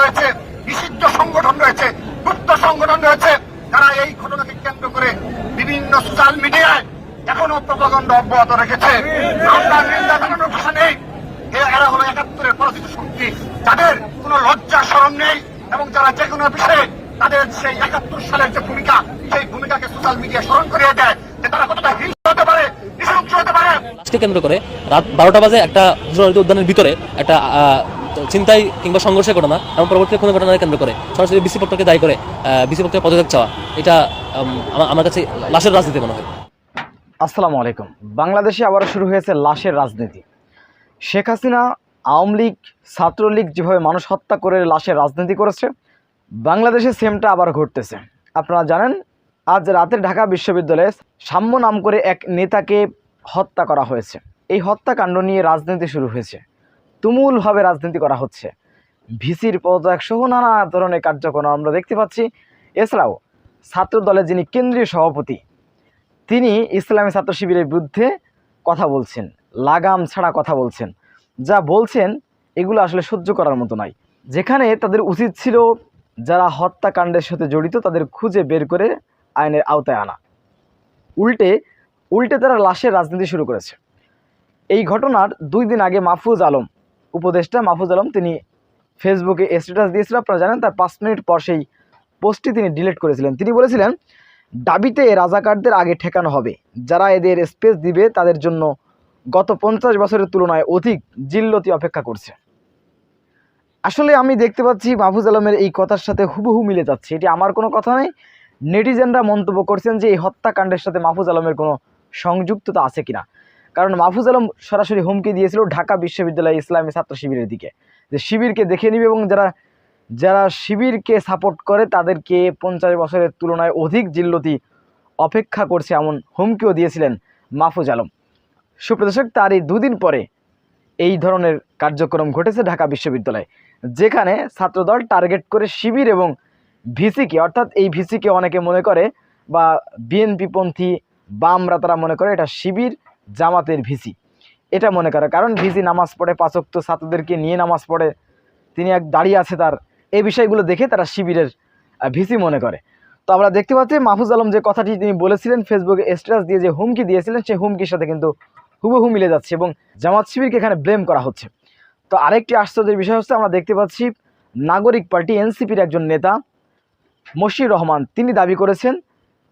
রয়েছে, নিষিদ্ধ সংগঠন রয়েছে, গুপ্ত সংগঠন রয়েছে। যারা এই ঘটনাকে কেন্দ্র করে বিভিন্ন সোশ্যাল মিডিয়ায় এখনও প্রপাগন্ড অব্যাহত রেখেছে। আমরা নিন্দা জানানোর ভাষা নেই। এরা হলো একাত্তরের পরাজিত শক্তি। যাদের লজ্জা স্মরণ নেই এবং যারা যে কোনো বিষয়ে তাদের সেই একাত্তর সালের যে ভূমিকা, সেই ভূমিকাকে সোশ্যাল মিডিয়া স্মরণ করিয়ে দেয় যে তারা কতটা হতে পারে কেন্দ্র করে? রাত বারোটা বাজে একটা উদ্যানের ভিতরে একটা আহ, ছিনতাই কিংবা সংঘর্ষের ঘটনা এবং পরবর্তী কোনো ঘটনাকে কেন্দ্র করে সরাসরি বিসি পক্ষকে দায়ী করে বিসি পক্ষের পদত্যাগ চাওয়া এটা আমার কাছে লাশের রাজনীতি মনে হয়। আসসালামু আলাইকুম। বাংলাদেশে আবারও শুরু হয়েছে লাশের রাজনীতি। শেখ হাসিনা আওয়ামী লীগ ছাত্রলীগ যেভাবে মানুষ হত্যা করে লাশের রাজনীতি করেছে বাংলাদেশে সেমটা আবার ঘটতেছে। আপনারা জানেন আজ রাতে ঢাকা বিশ্ববিদ্যালয়ে সাম্য নাম করে এক নেতাকে হত্যা করা হয়েছে। এই হত্যাকাণ্ড নিয়ে রাজনীতি শুরু হয়েছে। তুমুলভাবে রাজনীতি করা হচ্ছে। ভিসির পদত্যাগ সহ নানা ধরনের কার্যক্রম আমরা দেখতে পাচ্ছি। এছাড়াও ছাত্র দলের যিনি কেন্দ্রীয় সভাপতি, তিনি ইসলামী ছাত্র শিবিরের বিরুদ্ধে কথা বলছেন, লাগাম ছাড়া কথা বলছেন। যা বলছেন, এগুলো আসলে সহ্য করার মতো নয়। যেখানে তাদের উচিত ছিল যারা হত্যাকাণ্ডের সাথে জড়িত, তাদের খুঁজে বের করে আইনের আওতায় আনা। উল্টে উল্টে তারা লাশের রাজনীতি শুরু করেছে। এই ঘটনার দুই দিন আগে মাহফুজ আলম উপদেষ্টা মাহফুজ আলম, তিনি ফেসবুকে স্ট্যাটাস দিয়েছিল আপনারা জানেন, তার পাঁচ মিনিট পর সেই পোস্টটি তিনি ডিলিট করেছিলেন। তিনি বলেছিলেন, দাবিতে রাজাকারদের আগে ঠেকানো হবে। যারা এদের স্পেস দিবে, তাদের জন্য গত পঞ্চাশ বছরের তুলনায় অধিক জিল্লতি অপেক্ষা করছে। আসলে আমি দেখতে পাচ্ছি মাহফুজ আলমের এই কথার সাথে হুবহু মিলে যাচ্ছে। এটি আমার কোনো কথা নেই নেটিজেনরা মন্তব্য করছেন যে এই হত্যাকাণ্ডের সাথে মাহফুজ আলমের কোনো সংযুক্ততা আছে কিনা। কারণ মাহফুজ আলম সরাসরি হুমকি দিয়েছিল ঢাকা বিশ্ববিদ্যালয় ইসলামী ছাত্র শিবিরের দিকে। যে শিবিরকে দেখে নিবে এবং যারা যারা শিবিরকে সাপোর্ট করে তাদেরকে পঞ্চাশ বছরের তুলনায় অধিক জিল্লতি অপেক্ষা করছে এমন হুমকিও দিয়েছিলেন মাহফুজ আলম। সুপ্রদর্শক তার এই দুদিন পরে এই ধরনের কার্যক্রম ঘটেছে ঢাকা বিশ্ববিদ্যালয়ে, যেখানে ছাত্রদল টার্গেট করে শিবির এবং ভিসিকে, অর্থাৎ এই ভিসিকে অনেকে মনে করে বা বিএনপিপন্থী বামরা তারা মনে করে এটা শিবির জামাতের ভিসি। এটা মনে করে, কারণ ভিসি নামাজ পড়ে পাচক্ত ছাত্রদেরকে নিয়ে নামাজ পড়ে, তিনি এক দাঁড়িয়ে আছে তার, এই বিষয়গুলো দেখে তারা শিবিরের ভিসি মনে করে। তো আমরা দেখতে পাচ্ছি মাহফুজ আলম যে কথাটি তিনি বলেছিলেন ফেসবুকে স্ট্যাটাস দিয়ে যে হুমকি দিয়েছিলেন, সেই হুমকির সাথে কিন্তু হুবহু মিলে যাচ্ছে এবং জামাত শিবিরকে এখানে ব্লেম করা হচ্ছে। তো আরেকটি আশ্চর্যের বিষয় হচ্ছে, আমরা দেখতে পাচ্ছি নাগরিক পার্টি এনসিপির একজন নেতা মশির রহমান, তিনি দাবি করেছেন,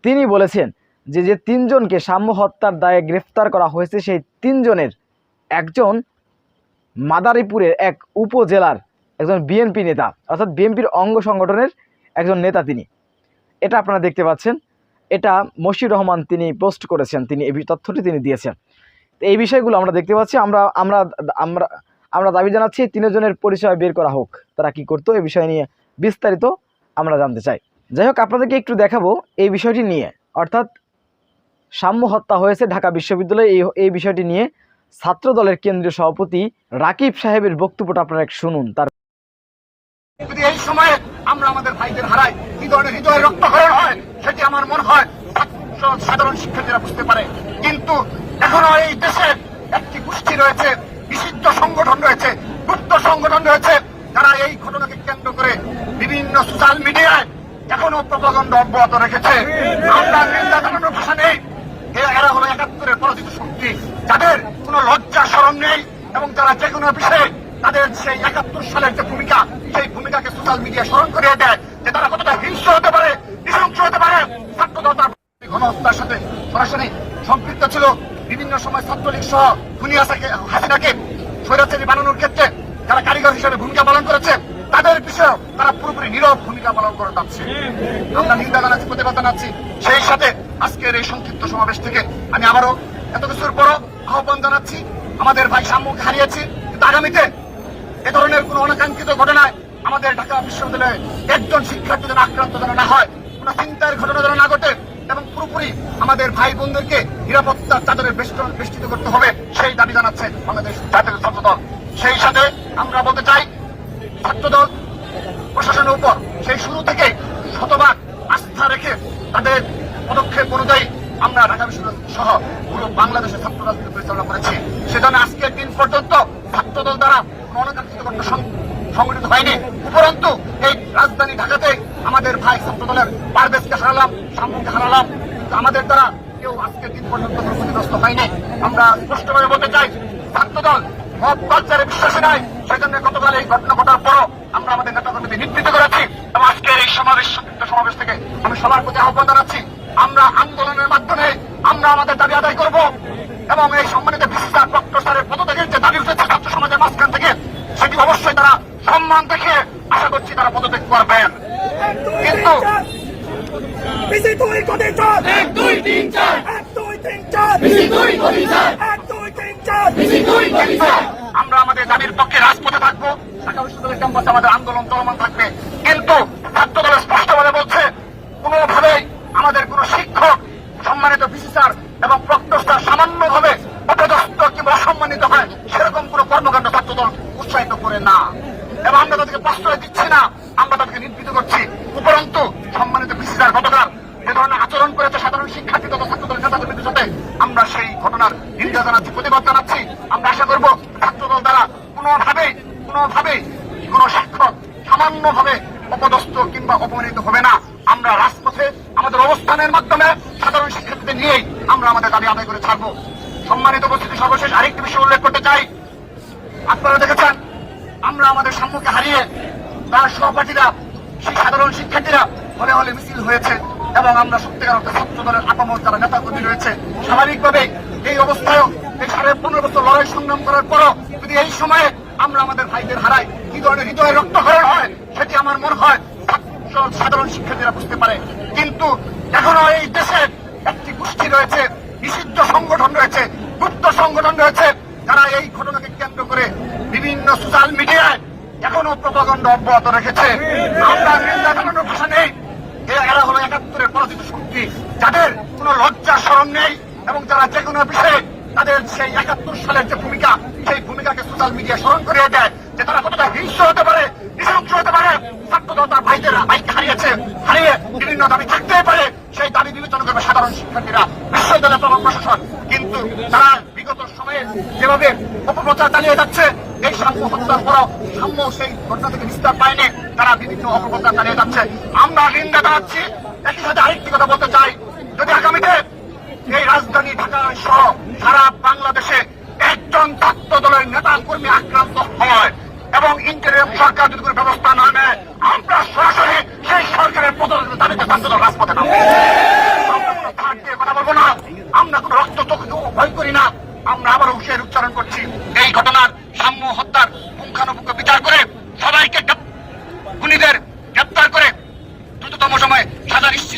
তিনি বলেছেন যে যে তিনজনকে সাম্য হত্যার দায়ে গ্রেফতার করা হয়েছে, সেই তিনজনের একজন মাদারীপুরের এক উপজেলার একজন বিএনপি নেতা, অর্থাৎ বিএনপির অঙ্গ সংগঠনের একজন নেতা তিনি। এটা আপনারা দেখতে পাচ্ছেন। এটা মশির রহমান তিনি পোস্ট করেছেন, তিনি এই তথ্যটি তিনি দিয়েছেন। তো এই বিষয়গুলো আমরা দেখতে পাচ্ছি। আমরা আমরা আমরা আমরা দাবি জানাচ্ছি তিনজনের পরিচয় বের করা হোক, তারা কি করতো, এই বিষয় নিয়ে বিস্তারিত আমরা জানতে চাই। যাই হোক, আপনাদেরকে একটু দেখাবো এই বিষয়টি নিয়ে। অর্থাৎ সাম্য হত্যা হয়েছে ঢাকা বিশ্ববিদ্যালয়ে। এই এই বিষয়টি নিয়ে ছাত্র দলের কেন্দ্রীয় সভাপতি রাকিব সাহেবের বক্তব্যটা আপনারা শুনুন। তার এই সময়ে আমরা আমাদের ভাইদের হারাই। হৃদয়ের রক্তক্ষরণ হয়, সেটি আমার মনে হয় সাধারণ শিক্ষার্থীরা বুঝতে পারে। কিন্তু এখনও এই দেশে একটি গোষ্ঠী রয়েছে নিষিদ্ধ সংগঠন রয়েছে, গুপ্ত সংগঠন রয়েছে, যারা এই ঘটনাকে কেন্দ্র করে বিভিন্ন সোশ্যাল মিডিয়ায় এখনও প্রপাগন্ড অব্যাহত রেখেছে। আমরা নিন্দা ভাষা নেই। এরা হলো একাত্তরের পরাজিত শক্তি। যাদের কোনো লজ্জা স্মরণ নেই এবং যারা যে কোনো বিষয়ে তাদের সেই একাত্তর সালের যে ভূমিকা, সেই ভূমিকাকে সোশ্যাল মিডিয়া স্মরণ করিয়ে দেয় যে তারা কতটা হিংস্র হতে পারে নৃশংস হতে পারে। ছাত্রদল তার গণহত্যার সাথে সরাসরি সম্পৃক্ত ছিল বিভিন্ন সময় ছাত্রলীগ সহ খুনি হাসিনাকে স্বৈরাচারী বানানোর ক্ষেত্রে যারা কারিগর হিসেবে ভূমিকা পালন করেছে, তাদের বিষয়েও তারা পুরোপুরি নীরব ভূমিকা পালন করে যাচ্ছে আমরা নিন্দা জানাচ্ছি প্রতিবাদ জানাচ্ছি। সেই সাথে আজকের এই সংক্ষিপ্ত সমাবেশ থেকে আমি আবারও এত কিছুর পরও আহ্বান জানাচ্ছি। আমাদের ভাই সাম্যকে হারিয়েছি, কিন্তু আগামীতে এ ধরনের কোন অনাকাঙ্ক্ষিত ঘটনায় আমাদের ঢাকা বিশ্ববিদ্যালয়ে একজন শিক্ষার্থী যেন আক্রান্ত যেন না হয়, কোন চিন্তার ঘটনা যেন না ঘটে এবং পুরোপুরি আমাদের ভাই বোনদেরকে নিরাপত্তার চাদরে বেষ্টিত করতে হবে, সেই দাবি জানাচ্ছে বাংলাদেশ জাতীয় ছাত্র দল সেই সাথে আমরা বলতে চাই, ছাত্রদল প্রশাসনের উপর সেই শুরু থেকে শতভাগ আস্থা রেখে তাদের পদক্ষেপ অনুযায়ী আমরা ঢাকা বিশ্ববিদ্যালয় সহ পুরো ছাত্র রাজনীতি পরিচালনা করেছি। সেজন্য আজকের দিন পর্যন্ত দ্বারা ঘটনা সং- সংগঠিত হয়নি। উপরন্তু এই রাজধানী ঢাকাতে আমাদের ভাই ছাত্র দলের হারালাম হারালাম। আমাদের দ্বারা কেউ দিন পর্যন্ত ক্ষতিগ্রস্ত হয়নি। আমরা স্পষ্টভাবে বলতে চাই ছাত্র দল মত কালচারে বিশ্বাসী নাই সেজন্য গতকাল এই ঘটনা ঘটার পরও আমরা আমাদের নেতা কর্মীদের নিবৃত্ত করেছি। এবং আজকের এই সমাবেশ সমাবেশ থেকে আমি সবার প্রতি আহ্বান জানাচ্ছি। আমরা আন্দোলনের মাধ্যমে আমরা আমাদের দাবি আদায় করব এবং এই সম্মানিত বিশিষ্ট প্রক্টর পদত্যাগের যে দাবি উঠেছে ছাত্র সমাজের মাঝখান থেকে সেটি অবশ্যই তারা সম্মান দেখে আশা করছি তারা পদত্যাগ করবেন। কিন্তু আমরা আমাদের দাবির পক্ষে রাজপথে থাকব। ঢাকা বিশ্ববিদ্যালয় ক্যাম্পাসে আমাদের আন্দোলন চলমান থাকবে। কিন্তু ছাত্র দল স্পষ্টভাবে বলছে কোনোভাবেই আমাদের কোনো শিক্ষক সম্মানিত বিসিসার এবং প্রক্টস্টার সামান্যভাবে অপদস্থ কিংবা অসম্মানিত হয় সেরকম কোনো কর্মকাণ্ড ছাত্র দল উৎসাহিত করে না এবং আমরা তাদেরকে প্রশ্রয় দিচ্ছি না আমরা তাদেরকে নির্বিত করছি উপরন্তু সম্মানিত গতকাল যে ধরনের আচরণ করেছে সাধারণ শিক্ষার্থী তথা ছাত্র দলের নেতা কর্মীদের সাথে। আমরা সেই ঘটনার নিন্দা জানাচ্ছি, প্রতিবাদ জানাচ্ছি। আমরা আশা করব ছাত্রদল দ্বারা কোনোভাবে কোনোভাবে কোন শিক্ষক সামান্যভাবে অপদস্থ কিংবা অপমানিত হবে না। আমরা রাজপথে আমাদের অবস্থানের মাধ্যমে সাধারণ শিক্ষার্থীদের নিয়েই আমরা আমাদের দাবি আদায় করে ছাড়বো। সম্মানিত উপস্থিতি সর্বশেষ আরেকটি বিষয় উল্লেখ করতে চাই। আপনারা দেখেছেন, আমরা আমাদের সম্মুখে হারিয়ে তার সহপাঠীরা, সেই সাধারণ শিক্ষার্থীরা হলে হলে মিছিল হয়েছে এবং আমরা সত্যিকার অর্থে ছাত্র দলের আপামর যারা নেতা কর্মী রয়েছে, স্বাভাবিকভাবে এই অবস্থায়ও এই সাড়ে পনেরো বছর লড়াই সংগ্রাম করার পরও যদি এই সময়ে আমরা আমাদের ভাইদের হারাই, কি ধরনের হৃদয়ের রক্তক্ষরণ হয় সেটি আমার মনে হয় সাধারণ শিক্ষার্থীরা বুঝতে পারে। কিন্তু এখনও এই দেশে একটি গোষ্ঠী রয়েছে, নিষিদ্ধ সংগঠন রয়েছে, গুপ্ত সংগঠন রয়েছে, যারা এই ঘটনাকে কেন্দ্র করে বিভিন্ন সোশ্যাল মিডিয়ায় এখনও প্রপাগণ্ড অব্যাহত রেখেছে। আমরা নিন্দা জানানোর ভাষা নেই। এরা হলো একাত্তরের পরাজিত শক্তি যাদের কোনো লজ্জা স্মরণ নেই এবং যারা যে কোনো বিষয়ে তাদের সেই একাত্তর সালের যে ভূমিকা সেই ভূমিকাকে সোশ্যাল মিডিয়া স্মরণ করিয়ে দেয় যে তারা কতটা হিংস্র হতে পারে নৃশংস হতে পারে ছাত্রদল তার ভাইদের ভাইকে হারিয়েছে হারিয়ে বিভিন্ন দাবি থাকতেই পারে সেই দাবি বিবেচনা করবে সাধারণ শিক্ষার্থীরা বিশ্ববিদ্যালয় প্রভাব প্রশাসন কিন্তু তারা বিগত সময়ে যেভাবে অপপ্রচার চালিয়ে যাচ্ছে এই সাম্য হত্যার পরও সাম্য সেই ঘটনা থেকে নিস্তার পায়নি। তারা বিভিন্ন অপপ্রচার চালিয়ে যাচ্ছে। আমরা নিন্দা জানাচ্ছি, একই সাথে আরেকটি কথা বলতে চাই। যদি আগামীতে এই রাজধানী ঢাকা সহ সারা বাংলাদেশে একজন ছাত্র দলের নেতা কর্মী আক্রান্ত হয় এবং ইন্টারিয়াম সরকার যদি কোনো ব্যবস্থা না নেয়, আমরা সরাসরি সেই সরকারের পদলের দাবিতে ছাত্র দল রাজপথে কোনো কথা বলব না। আমরা কোনো রক্ত চোখকেও ভয় করি না। আমরা আবারও হুঁশিয়ার উচ্চারণ করছি। এই ঘটনার সাম্য হত্যার পুঙ্খানুপুঙ্খ বিচার করে সবাইকে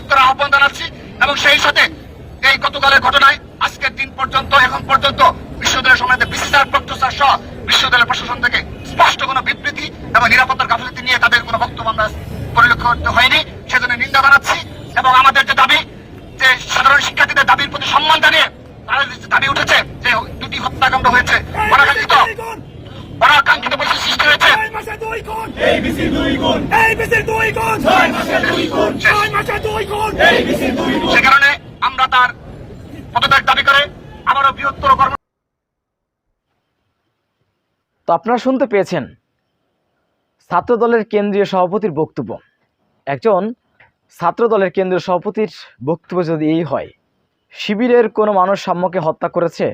নিশ্চিত করার আহ্বান জানাচ্ছি এবং সেই সাথে এই গতকালের ঘটনায় আজকের দিন পর্যন্ত এখন পর্যন্ত বিশ্ববিদ্যালয়ের সময়তে বিসিসার প্রক্টসার সহ বিশ্ববিদ্যালয় প্রশাসন থেকে স্পষ্ট কোনো বিবৃতি এবং নিরাপত্তার গাফিলতি নিয়ে তাদের কোনো বক্তব্য আমরা পরিলক্ষিত হয়নি। সেজন্য নিন্দা জানাচ্ছি এবং আমাদের যে দাবি যে সাধারণ শিক্ষার্থীদের দাবির প্রতি সম্মান জানিয়ে তাদের যে দাবি উঠেছে যে দুটি হত্যাকাণ্ড হয়েছে অনাকাঙ্ক্ষিত দুই গুণ অনাকাঙ্ক্ষিত পরিস্থিতি সৃষ্টি হয়েছে। দুই গুণ এই বিসি দুই গুণ। এই বিসি দুই গুণ। ছয় মাসে সে কারণে আমরা তার পদত্যাগ দাবি করে আবারও বৃহত্তর কর্ম তো আপনারা শুনতে পেয়েছেন ছাত্র দলের কেন্দ্রীয় সভাপতির বক্তব্য। একজন ছাত্র দলের কেন্দ্রীয় সভাপতির বক্তব্য যদি এই হয় শিবিরের কোনো মানুষ সাম্যকে হত্যা করেছে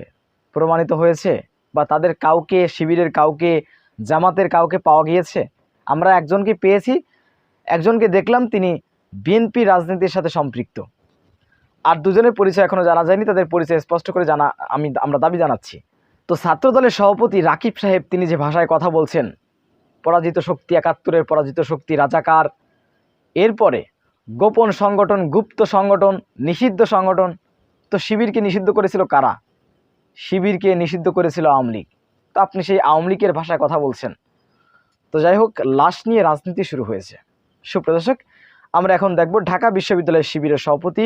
প্রমাণিত হয়েছে বা তাদের কাউকে শিবিরের কাউকে জামাতের কাউকে পাওয়া গিয়েছে? আমরা একজনকে পেয়েছি একজনকে দেখলাম তিনি বিএনপি রাজনীতির সাথে সম্পৃক্ত। আর দুজনের পরিচয় এখনও জানা যায়নি, তাদের পরিচয় স্পষ্ট করে জানা, আমি, আমরা দাবি জানাচ্ছি। তো ছাত্র দলের সভাপতি রাকিব সাহেব, তিনি যে ভাষায় কথা বলছেন, পরাজিত শক্তি একাত্তরের পরাজিত শক্তি রাজাকার, এরপরে গোপন সংগঠন, গুপ্ত সংগঠন, নিষিদ্ধ সংগঠন, তো শিবিরকে নিষিদ্ধ করেছিল কারা? শিবিরকে নিষিদ্ধ করেছিল আওয়ামী লীগ। তো আপনি সেই আওয়ামী লীগের ভাষায় কথা বলছেন। তো যাই হোক, লাশ নিয়ে রাজনীতি শুরু হয়েছে। সুপ্রদর্শক আমরা এখন দেখব ঢাকা বিশ্ববিদ্যালয়ের শিবিরের সভাপতি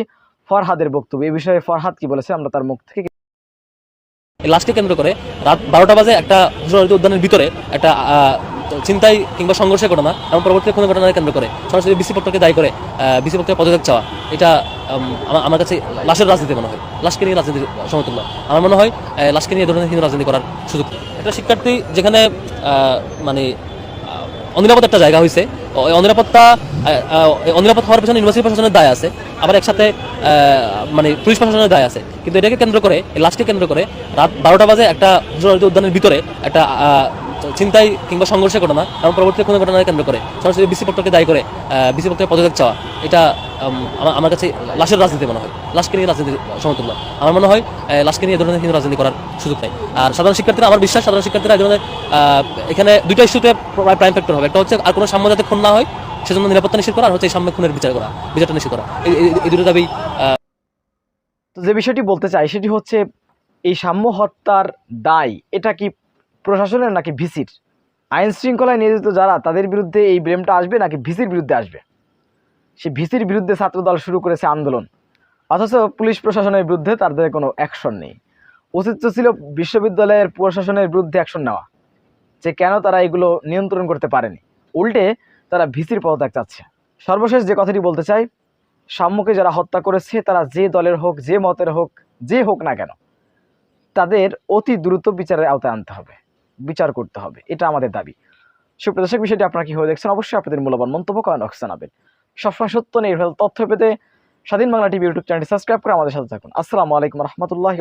ফরহাদের বক্তব্য। এই বিষয়ে ফরহাদ কি বলেছে আমরা তার মুখ থেকে লাশকে কেন্দ্র করে রাত বারোটা বাজে একটা হুজুরারী উদ্যানের ভিতরে একটা চিন্তাই কিংবা সংঘর্ষের ঘটনা এবং পরবর্তীতে কোনো ঘটনাকে কেন্দ্র করে সরাসরি বিসি পক্ষকে দায়ী করে বিসি পক্ষের পদত্যাগ চাওয়া। এটা আমার- কাছে লাশের রাজনীতি মনে হয়। লাশকে নিয়ে রাজনীতি সমতুল্য। আমার মনে হয় লাশকে নিয়ে ধরনের হিন্দু রাজনীতি করার সুযোগ। একটা শিক্ষার্থী যেখানে মানে অনিরাপদ একটা জায়গা হয়েছে অনিরাপত্তা অনিরাপদ হওয়ার পেছনে ইউনিভার্সিটি প্রশাসনের দায় আছে, আবার একসাথে মানে পুলিশ প্রশাসনের দায় আছে। কিন্তু এটাকে কেন্দ্র করে লাস্টকে কেন্দ্র করে, রাত বারোটা বাজে একটা উদ্যানের ভিতরে একটা আহ, চিন্তাই কিংবা সংঘর্ষের ঘটনা এবং পরবর্তী কোনো ঘটনাকে কেন্দ্র করে। সরাসরি বিসি পক্ষকে দায়ী করে বিসি পক্ষের পদত্যাগ চাওয়া। এটা আমার- কাছে লাশের রাজনীতি মনে হয়। লাশকে নিয়ে রাজনীতি সমতুল্য। আমার মনে হয় লাশকে নিয়ে ধরনের কিন্তু রাজনীতি করার সুযোগ নাই। আর সাধারণ শিক্ষার্থীরা আমার বিশ্বাস সাধারণ শিক্ষার্থীরা এই ধরনের এখানে দুইটা ইস্যুতে প্রাইম ফ্যাক্টর হবে। একটা হচ্ছে আর কোনো সাম্য যাতে খুন না হয় সেজন্য নিরাপত্তা নিশ্চিত করা আর হচ্ছে এই সাম্য খুনের বিচার করা বিচারটা নিশ্চিত করা। এই দুটো দাবি তো যে বিষয়টি বলতে চাই সেটি হচ্ছে এই সাম্য হত্যার দায় এটা কি প্রশাসনের নাকি ভিসির? আইন শৃঙ্খলায় নিয়োজিত যারা, তাদের বিরুদ্ধে এই ব্লেমটা আসবে নাকি ভিসির বিরুদ্ধে আসবে? সে ভিসির বিরুদ্ধে ছাত্রদল শুরু করেছে আন্দোলন। অথচ পুলিশ প্রশাসনের বিরুদ্ধে তাদের কোনো অ্যাকশন নেই। উচিত ছিল বিশ্ববিদ্যালয়ের প্রশাসনের বিরুদ্ধে অ্যাকশন নেওয়া। যে কেন তারা এগুলো নিয়ন্ত্রণ করতে পারেনি? উল্টে তারা ভিসির পদত্যাগ চাচ্ছে। সর্বশেষ যে কথাটি বলতে চাই সাম্যকে যারা হত্যা করেছে, তারা যে দলের হোক, যে মতের হোক, যে হোক না কেন, তাদের অতি দ্রুত বিচারের আওতায় আনতে হবে। বিচার করতে হবে, এটা আমাদের দাবি। সুপ্রিয় দর্শক, বিষয়টি আপনারা কীভাবে দেখছেন? অবশ্যই আপনাদের মূল্যবান মন্তব্য করেন অক্স জানাবেন। সবসময় সত্য নির্ভর তথ্য পেতে স্বাধীন বাংলা টিভি ইউটিউব চ্যানেলটি সাবস্ক্রাইব করে আমাদের সাথে থাকুন। আসসালামু আলাইকুম রহমতুল্লাহ